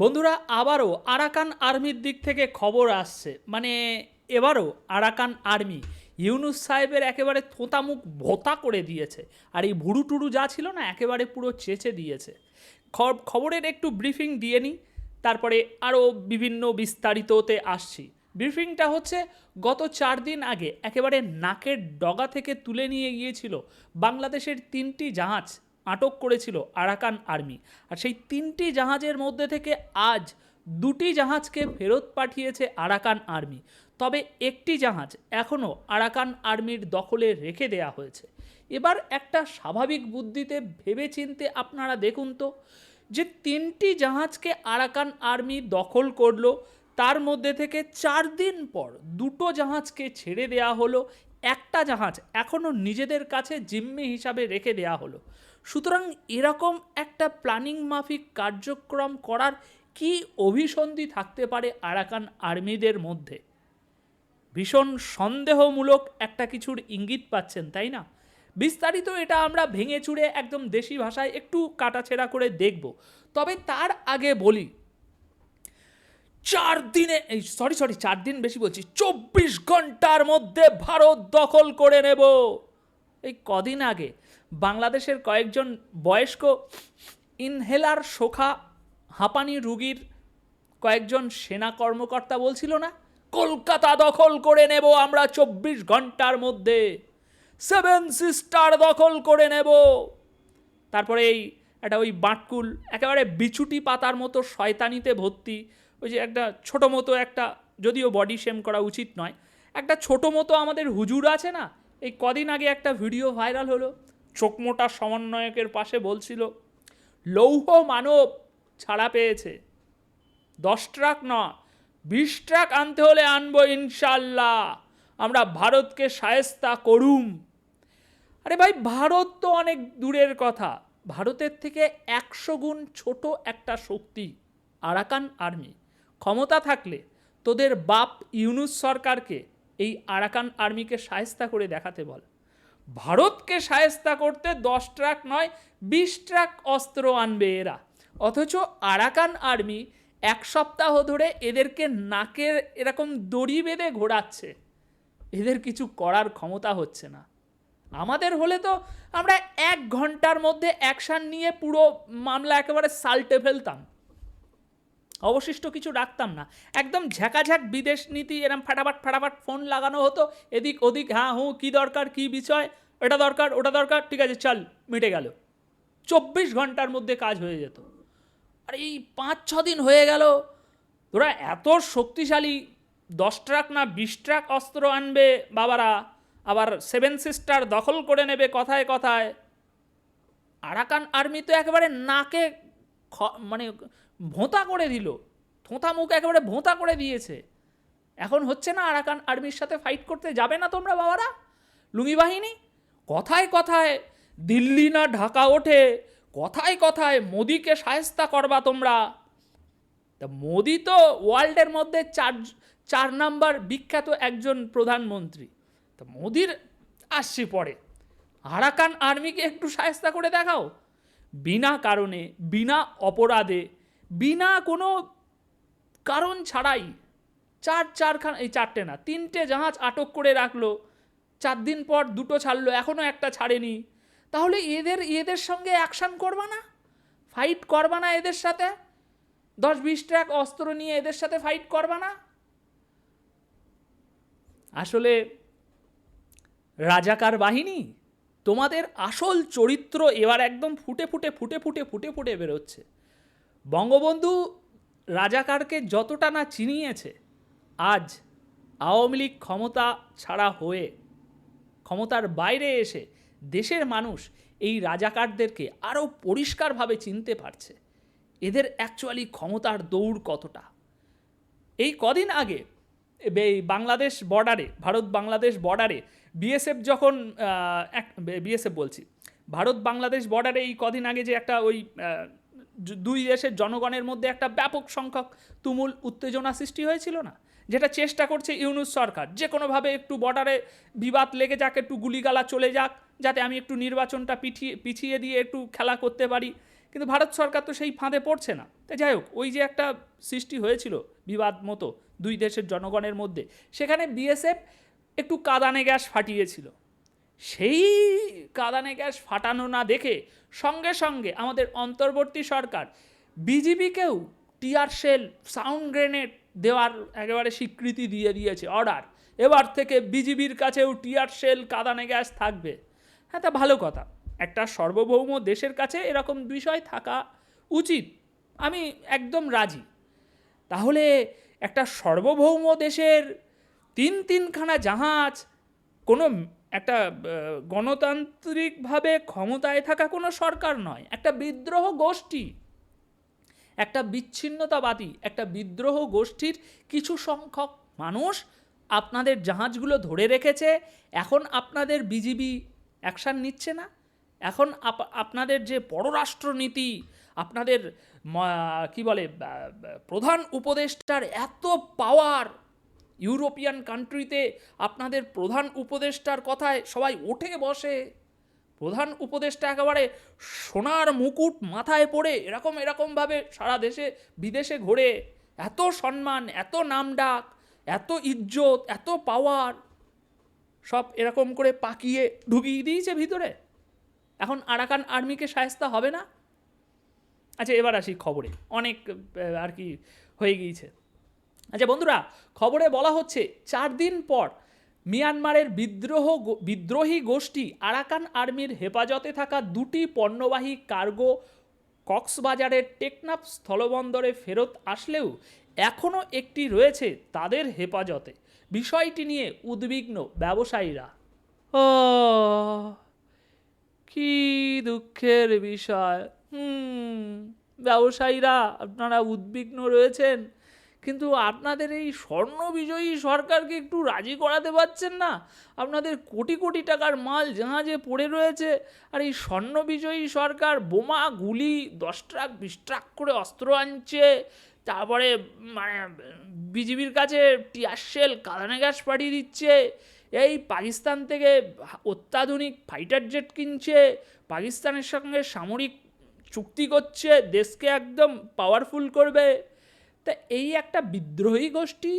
বন্ধুরা, আবারও আরাকান আর্মির দিক থেকে খবর আসছে। মানে এবারও আরাকান আর্মি ইউনুস সাহেবের একেবারে থোঁতামুখ ভোতা করে দিয়েছে। আর এই ভুরু টুরু যা ছিল না, একেবারে পুরো চেঁচে দিয়েছে। খবরের একটু ব্রিফিং দিয়ে নিই, তারপরে আরও বিভিন্ন বিস্তারিততে আসছি। ব্রিফিংটা হচ্ছে, গত চার দিন আগে একেবারে নাকের ডগা থেকে তুলে নিয়ে গিয়েছিল বাংলাদেশের তিনটি জাহাজ আটক করেছিল আরাকান আর্মি। আর সেই তিনটি জাহাজের মধ্যে থেকে আজ দুটি জাহাজকে ফেরত পাঠিয়েছে আরাকান আর্মি। তবে একটি জাহাজ এখনও আরাকান আর্মির দখলে রেখে দেয়া হয়েছে। এবার একটা স্বাভাবিক বুদ্ধিতে ভেবেচিন্তে আপনারা দেখুন তো, যে তিনটি জাহাজকে আরাকান আর্মি দখল করল, তার মধ্যে থেকে চার দিন পর দুটো জাহাজকে ছেড়ে দেয়া হলো একটা জাহাজ এখনও নিজেদের কাছে জিম্মি হিসাবে রেখে দেয়া হলো। সুতরাং এরকম একটা প্ল্যানিং মাফিক কার্যক্রম করার কি অভিসন্ধি থাকতে পারে আরাকান আর্মিদের মধ্যে? ভীষণ সন্দেহমূলক একটা কিছুর ইঙ্গিত পাচ্ছেন, তাই না? বিস্তারিত এটা আমরা ভেঙে চুড়ে একদম দেশি ভাষায় একটু কাটাছেড়া করে দেখব। তবে তার আগে বলি চার দিনে, এই সরি সরি চার দিন বেশি বলছি, চব্বিশ ঘণ্টার মধ্যে ভারত দখল করে নেব। এই কদিন আগে বাংলাদেশের কয়েকজন বয়স্ক ইনহেলার শোখা হাঁপানি রুগীর কয়েকজন সেনা কর্মকর্তা বলছিল না, কলকাতা দখল করে নেব আমরা চব্বিশ ঘণ্টার মধ্যে। সেভেন সিস্টার দখল করে নেব। তারপরে এই একটা ওই বাঁটকুল, একেবারে বিছুটি পাতার মতো শয়তানিতে ভর্তি ওই যে একটা ছোটো মতো একটা, যদিও বডি শেম করা উচিত নয়, একটা ছোটো মতো আমাদের হুজুর আছে না, এই কদিন আগে একটা ভিডিও ভাইরাল হলো চোখমোটা সমন্বয়কের পাশে বলছিল, লৌহ মানব ছাড়া পেয়েছে, দশ ট্রাক না বিশ ট্রাক আনতে হলে আনব ইনশাল্লাহ, আমরা ভারতকে সায়স্তা করুম। আরে ভাই, ভারত তো অনেক দূরের কথা, ভারতের থেকে একশো গুণ ছোট একটা শক্তি, আরাকান আর্মি। ক্ষমতা থাকলে তোদের বাপ ইউনুস সরকারকে এই আরাকান আর্মিকে সায়স্তা করে দেখাতে বল। ভারতকে সায়স্তা করতে দশ ট্রাক নয়, বিশ ট্রাক অস্ত্র আনবে এরা। অথচ আরাকান আর্মি এক সপ্তাহ ধরে এদেরকে নাকের এরকম দড়ি বেঁধে ঘোরাচ্ছে। এদের কিছু করার ক্ষমতা হচ্ছে না। আমাদের হলে তো আমরা এক ঘণ্টার মধ্যে অ্যাকশান নিয়ে পুরো মামলা একেবারে সাল্টে ফেলতাম। অবশিষ্ট কিছু রাখতাম না। একদম ঝাঁকাঝাঁক বিদেশ নীতি এরম ফাটাফাট ফাটাফাট ফোন লাগানো হতো। এদিক ওদিক হ্যাঁ হুঁ, কী দরকার, কী বিষয়? এটা দরকার, ওটা দরকার, ঠিক আছে, চল, মিটে গেল। চব্বিশ ঘণ্টার মধ্যে কাজ হয়ে যেত। আর এই পাঁচ, ছ দিন হয়ে গেল। তোরা এত শক্তিশালী, দশ ট্রাক না বিশ ট্রাক অস্ত্র আনবে বাবারা, আবার সেভেন সিস্টার দখল করে নেবে কথায় কথায়। আরাকান আর্মি তো একেবারে নাকে মানে ভোঁতা করে দিল। থোঁতা মুখ একেবারে ভোঁতা করে দিয়েছে। এখন হচ্ছে না আরাকান আর্মির সাথে ফাইট করতে যাবে না তোমরা বাবারা? লুঙ্গি বাহিনী? কথায় কথায় দিল্লি না ঢাকা ওঠে। কথায় কথায় মোদিকে সায়স্তা করবা তোমরা। তা মোদি তো ওয়ার্ল্ডের মধ্যে চার চার নাম্বার বিখ্যাত একজন প্রধানমন্ত্রী। তা মোদির আসছি পরে। আরাকান আর্মিকে একটু সায়স্তা করে দেখাও। বিনা কারণে, বিনা অপরাধে বিনা কোনো কারণ ছাড়াই চার চারখান, এই চারটে না, তিনটে জাহাজ আটক করে রাখল। চার দিন পর দুটো ছাড়লো এখনও একটা ছাড়েনি। তাহলে এদের এদের সঙ্গে অ্যাকশান করবা না? ফাইট করবা না এদের সাথে? দশ বিশ ট্রাক অস্ত্র নিয়ে এদের সাথে ফাইট করবা না? আসলে রাজাকার বাহিনী, তোমাদের আসল চরিত্র এবার একদম ফুটে ফুটে ফুটে ফুটে ফুটে ফুটে বেরোচ্ছে। বঙ্গবন্ধু রাজাকারকে যতটা না চিনিয়েছে, আজ আওয়ামী লীগ ক্ষমতা ছাড়া হয়ে ক্ষমতার বাইরে এসে দেশের মানুষ এই রাজাকারদেরকে আরও পরিষ্কারভাবে চিনতে পারছে। এদের অ্যাকচুয়ালি ক্ষমতার দৌড় কতটা? এই কদিন আগে বাংলাদেশ বর্ডারে ভারত বাংলাদেশ বর্ডারে বিএসএফ যখন বিএসএফ বলছি, ভারত বাংলাদেশ বর্ডারে এই কদিন আগে যে একটা ওই দুই দেশের জনগণের মধ্যে একটা ব্যাপক সংখ্যক তুমুল উত্তেজনা সৃষ্টি হয়েছিল না? যেটা চেষ্টা করছে ইউনুস সরকার। যে কোনোভাবে একটু বর্ডারে বিবাদ লেগে যাক, একটু গুলিগালা চলে যাক, যাতে আমি একটু নির্বাচনটা পিছিয়ে পিছিয়ে দিয়ে একটু খেলা করতে পারি। কিন্তু ভারত সরকার তো সেই ফাঁদে পড়ছে না। তাই যাই হোক, ওই যে একটা সৃষ্টি হয়েছিল বিবাদ মতো দুই দেশের জনগণের মধ্যে, সেখানে বিএসএফ একটু কাদানে গ্যাস ফাটিয়েছিল। সেই কাদানে গ্যাস ফাটানো না দেখে সঙ্গে সঙ্গে আমাদের অন্তর্বর্তী সরকার বিজিবিকেও টিয়ার শেল, সাউন্ড গ্রেনেড দেওয়ার একেবারে স্বীকৃতি দিয়ে দিয়েছে, অর্ডার। এবার থেকে বিজিবির কাছেও টিয়ার শেল, কাদানে গ্যাস থাকবে। হ্যাঁ তা ভালো কথা। একটা সার্বভৌম দেশের কাছে এরকম বিষয় থাকা উচিত। আমি একদম রাজি। তাহলে একটা সার্বভৌম দেশের তিন তিনখানা জাহাজ, কোনো একটা গণতান্ত্রিকভাবে ক্ষমতায় থাকা কোনো সরকার নয়, একটা বিদ্রোহ গোষ্ঠী। একটা বিচ্ছিন্নতাবাদী, একটা বিদ্রোহ গোষ্ঠীর কিছু সংখ্যক মানুষ আপনাদের জাহাজগুলো ধরে রেখেছে, এখন আপনাদের বিজিবি অ্যাকশান নিচ্ছে না। এখন আপ- আপনাদের যে পররাষ্ট্রনীতি, আপনাদের কি বলে প্রধান উপদেষ্টার এত পাওয়ার ইউরোপিয়ান কান্ট্রিতে আপনাদের প্রধান উপদেষ্টার কথায় সবাই ওঠে বসে। প্রধান উপদেষ্টা একেবারে সোনার মুকুট মাথায় পড়ে এরকম এরকমভাবে সারা দেশে, বিদেশে ঘোরে। এত সম্মান, এত নাম ডাক এত ইজ্জত, এত পাওয়ার সব এরকম করে পাকিয়ে ঢুকিয়ে দিয়েছে ভিতরে। এখন আরাকান আর্মিকে সায়স্তা হবে না? আচ্ছা এবার আসি খবরে। অনেক আর কি হয়ে গিয়েছে। আচ্ছা বন্ধুরা, খবরে বলা হচ্ছে, চার দিন পর মিয়ানমারের বিদ্রোহ বিদ্রোহী গোষ্ঠী আরাকান আর্মির হেফাজতে থাকা দুটি পণ্যবাহী কার্গো কক্সবাজারের টেকনাফ স্থলবন্দরে ফেরত আসলেও এখনও একটি রয়েছে তাদের হেফাজতে। বিষয়টি নিয়ে উদ্বিগ্ন ব্যবসায়ীরা। ও, কি দুঃখের বিষয়। হুম, ব্যবসায়ীরা, আপনারা উদ্বিগ্ন রয়েছেন? কিন্তু আপনাদের এই স্বর্ণ বিজয়ী সরকারকে একটু রাজি করাতে পারছেন না? আপনাদের কোটি কোটি টাকার মাল জাহাজে পড়ে রয়েছে, আর এই স্বর্ণ বিজয়ী সরকার বোমা, গুলি, দশ ট্রাক, বিশ ট্রাক করে অস্ত্র আনছে, তারপরে মানে বিজিবির কাছে টিয়ারশেল কাদানে গ্যাস পাঠিয়ে দিচ্ছে, এই পাকিস্তান থেকে অত্যাধুনিক ফাইটার জেট কিনছে, পাকিস্তানের সঙ্গে সামরিক চুক্তি করছে, দেশকে একদম পাওয়ারফুল করবে। তা এই একটা বিদ্রোহী গোষ্ঠী,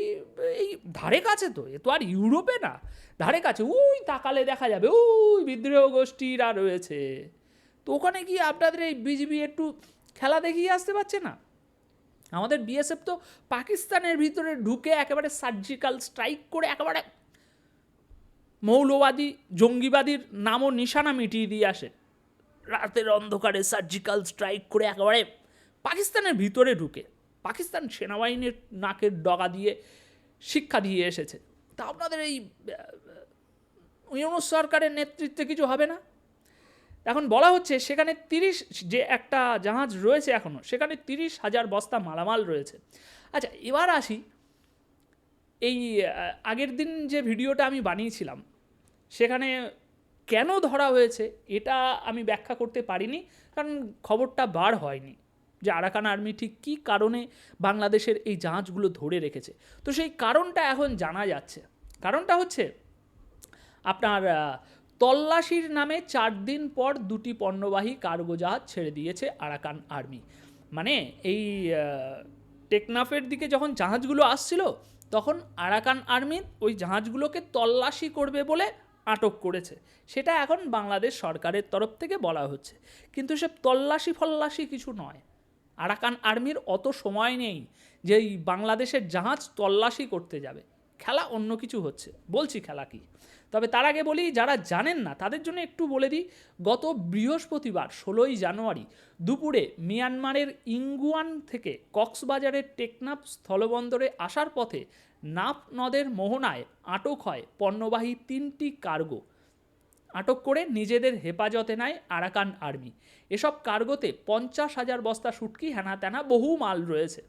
এই ধারে কাছে তো, এ তো আর ইউরোপে না, ধারে কাছে, ওই তাকালে দেখা যাবে, ওই বিদ্রোহ গোষ্ঠীরা রয়েছে। তো ওখানে গিয়ে আপনাদের এই বিজিবি একটু খেলা দেখিয়ে আসতে পারছে না? আমাদের বিএসএফ তো পাকিস্তানের ভিতরে ঢুকে একেবারে সার্জিক্যাল স্ট্রাইক করে একেবারে মৌলবাদী, জঙ্গিবাদীর নামও নিশানা মিটিয়ে দিয়ে আসে। রাতের অন্ধকারে সার্জিক্যাল স্ট্রাইক করে একেবারে পাকিস্তানের ভিতরে ঢুকে। পাকিস্তান সেনাবাহিনীর নাকের ডগা দিয়ে শিক্ষা দিয়ে এসেছে। তা আপনাদের এই ইউনুস সরকারের নেতৃত্বে কিছু হবে না? এখন বলা হচ্ছে সেখানে তিরিশ, যে একটা জাহাজ রয়েছে এখনও সেখানে তিরিশ হাজার বস্তা মালামাল রয়েছে। আচ্ছা এবার আসি এই আগের দিন যে ভিডিওটা আমি বানিয়েছিলাম, সেখানে কেন ধরা হয়েছে, এটা আমি ব্যাখ্যা করতে পারিনি, কারণ খবরটা বার হয়নি। যে আরাকান আর্মি ঠিক কী কারণে বাংলাদেশের এই জাহাজগুলো ধরে রেখেছে? তো সেই কারণটা এখন জানা যাচ্ছে। কারণটা হচ্ছে, আপনার তল্লাশির নামে চার দিন পর দুটি পণ্যবাহী কার্গো জাহাজ ছেড়ে দিয়েছে আরাকান আর্মি। মানে এই টেকনাফের দিকে যখন জাহাজগুলো আসছিল, তখন আরাকান আর্মি ওই জাহাজগুলোকে তল্লাশি করবে বলে আটক করেছে। সেটা এখন বাংলাদেশ সরকারের তরফ থেকে বলা হচ্ছে। কিন্তু সে তল্লাশি ফল্লাশি কিছু নয়। আরাকান আর্মির অত সময় নেই যে বাংলাদেশের জাহাজ তল্লাশি করতে যাবে। খেলা অন্য কিছু হচ্ছে, বলছি খেলা কি। তবে তার আগে বলি, যারা জানেন না, তাদের জন্য একটু বলে দিই, গত বৃহস্পতিবার ষোলোই জানুয়ারি দুপুরে মিয়ানমারের ইঙ্গুয়ান থেকে কক্সবাজারের টেকনাফ স্থলবন্দরে আসার পথে নাপ নদের মোহনায় আটক হয় পণ্যবাহী তিনটি কার্গো। আটক করে নিজেদের হেফাজতে নেয় আরাকান আর্মি। এসব কার্গোতে পঞ্চাশ হাজার বস্তা শুটকি হ্যানা ত্যানা বহু মাল রয়েছে।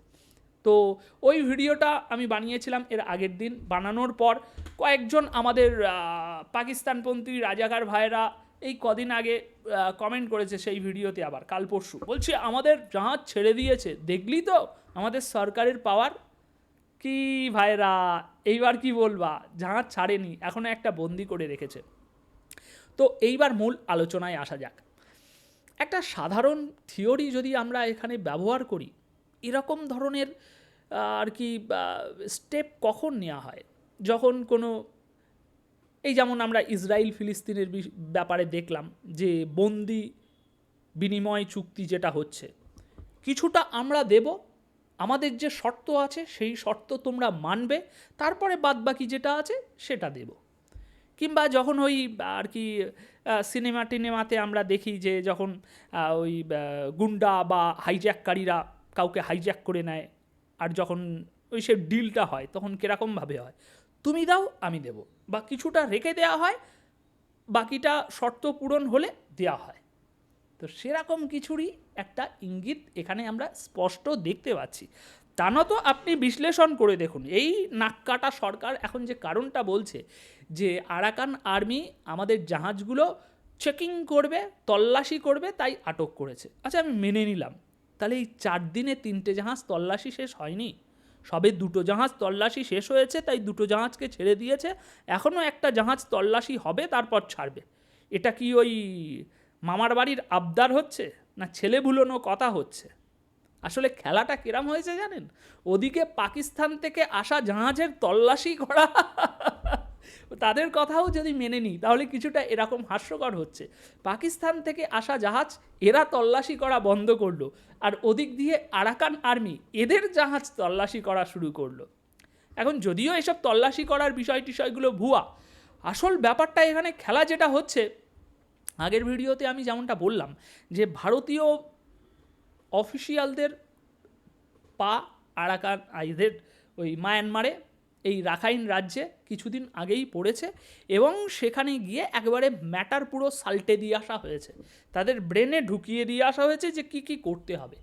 তো ওই ভিডিওটা আমি বানিয়েছিলাম এর আগের দিন। বানানোর পর কয়েকজন আমাদের পাকিস্তানপন্থী রাজাকার ভাইরা এই কদিন আগে কমেন্ট করেছে সেই ভিডিওতে আবার, কাল পরশু। বলছি, আমাদের জাহাজ ছেড়ে দিয়েছে। দেখলি তো? আমাদের সরকারের পাওয়ার কি ভাইরা, এইবার কি বলবা? জাহাজ ছাড়েনি এখনও একটা বন্দি করে রেখেছে। তো এইবার মূল আলোচনায় আসা যাক। একটা সাধারণ থিওরি যদি আমরা এখানে ব্যবহার করি, এরকম ধরনের আর কি স্টেপ কখন নেওয়া হয়? যখন কোনো, এই যেমন আমরা ইসরায়েল ফিলিস্তিনের ব্যাপারে দেখলাম যে বন্দি বিনিময় চুক্তি যেটা হচ্ছে, কিছুটা আমরা দেব, আমাদের যে শর্ত আছে সেই শর্ত তোমরা মানবে, তারপরে বাদবাকি যেটা আছে সেটা দেব। কিংবা যখন ওই, আর কি সিনেমা টিনেমাতে আমরা দেখি যে যখন ওই গুন্ডা বা হাইজ্যাককারীরা কাউকে হাইজ্যাক করে নেয়, আর যখন ওই সে ডিলটা হয়, তখন কীরকমভাবে হয়? তুমি দাও, আমি দেব। বা কিছুটা রেখে দেওয়া হয়, বাকিটা শর্ত পূরণ হলে দেওয়া হয়। তো সেরকম কিছুরই একটা ইঙ্গিত এখানে আমরা স্পষ্ট দেখতে পাচ্ছি। তা তো আপনি বিশ্লেষণ করে দেখুন। এই নাক্কাটা সরকার এখন যে কারণটা বলছে যে আরাকান আর্মি আমাদের জাহাজগুলো চেকিং করবে, তল্লাশি করবে, তাই আটক করেছে। আচ্ছা আমি মেনে নিলাম। তাহলে এই চার দিনে তিনটে জাহাজ তল্লাশি শেষ হয়নি? সবে দুটো জাহাজ তল্লাশি শেষ হয়েছে, তাই দুটো জাহাজকে ছেড়ে দিয়েছে। এখনও একটা জাহাজ তল্লাশি হবে, তারপর ছাড়বে। এটা কি ওই মামার বাড়ির আবদার হচ্ছে? না ছেলে ভুলোনো কথা হচ্ছে? আসলে খেলাটা কিরাম হয়েছে জানেন? ওদিকে পাকিস্তান থেকে আসা জাহাজের তল্লাশি করা। তাদের কথাও যদি মেনে নিই, তাহলে কিছুটা এরকম হাস্যকর হচ্ছে। পাকিস্তান থেকে আসা জাহাজ, এরা তল্লাশি করা বন্ধ করল। আর ওদিক দিয়ে আরাকান আর্মি, এদের জাহাজ তল্লাশি করা শুরু করল। এখন যদিও এসব তল্লাশি করার বিষয় টিষয়গুলো ভুয়া, আসল ব্যাপারটা এখানে খেলা যেটা হচ্ছে, আগের ভিডিওতে আমি যেমনটা বললাম, যে ভারতীয় অফিসিয়ালদের পা আরাকান এদের ওই মায়ানমারে, এই রাখাইন রাজ্যে কিছুদিন আগেই পড়েছে এবং সেখানে গিয়ে একবারে ম্যাটার পুরো সাল্টে দিয়ে আসা হয়েছে। তাদের ব্রেনে ঢুকিয়ে দিয়ে আসা হয়েছে যে কি কি করতে হবে।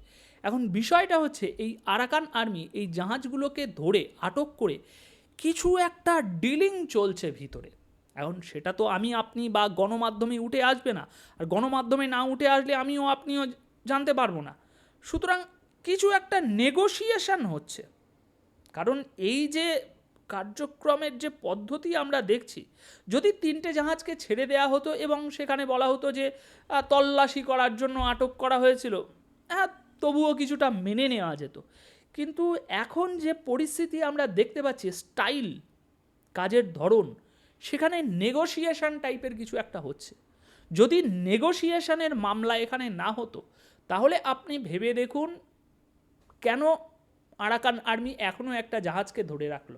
এখন বিষয়টা হচ্ছে এই আরাকান আর্মি এই জাহাজগুলোকে ধরে, আটক করে কিছু একটা ডিলিং চলছে ভিতরে। এখন সেটা তো আমি, আপনি বা গণমাধ্যমে উঠে আসবে না। আর গণমাধ্যমে না উঠে আসলে আমিও, আপনিও জানতে পারব না। সুতরাং কিছু একটা নেগোসিয়েশন হচ্ছে। কারণ এই যে কার্যক্রমের যে পদ্ধতি আমরা দেখছি, যদি তিনটে জাহাজকে ছেড়ে দেওয়া হতো এবং সেখানে বলা হতো যে তল্লাশি করার জন্য আটক করা হয়েছিল হ্যাঁ তবুও কিছুটা মেনে নেওয়া যেত। কিন্তু এখন যে পরিস্থিতি আমরা দেখতে পাচ্ছি স্টাইল কাজের ধরন, সেখানে নেগোসিয়েশন টাইপের কিছু একটা হচ্ছে। যদি নেগোসিয়েশনের মামলা এখানে না হতো তাহলে আপনি ভেবে দেখুন কেন আরাকান আর্মি এখনও একটা জাহাজকে ধরে রাখল।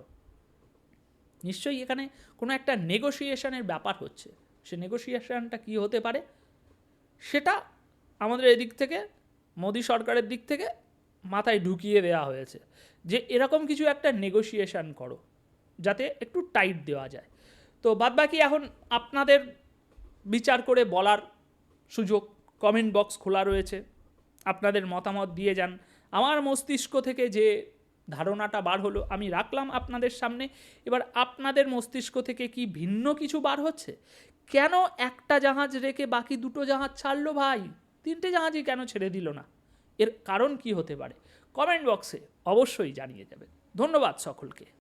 নিশ্চয়ই এখানে কোনো একটা নেগোসিয়েশনের ব্যাপার হচ্ছে। সে নেগোসিয়েশনটা কী হতে পারে? সেটা আমাদের এদিক থেকে, মোদী সরকারের দিক থেকে মাথায় ঢুকিয়ে দেওয়া হয়েছে যে এরকম কিছু একটা নেগোসিয়েশন করো, যাতে একটু টাইট দেওয়া যায়। তো বাদবাকি এখন আপনাদের বিচার করে বলার সুযোগ, কমেন্ট বক্স খোলা রয়েছে। আপনাদের মতামত দিয়ে যান। আমার মস্তিষ্ক থেকে যে ধারণাটা বার হলো, আমি রাখলাম আপনাদের সামনে। এবার আপনাদের মস্তিষ্ক থেকে কি ভিন্ন কিছু বার হচ্ছে? কেন একটা জাহাজ রেখে বাকি দুটো জাহাজ ছাড়লো ভাই? তিনটে জাহাজই কেন ছেড়ে দিল না? এর কারণ কি হতে পারে? কমেন্ট বক্সে অবশ্যই জানিয়ে যাবেন। ধন্যবাদ সকলকে।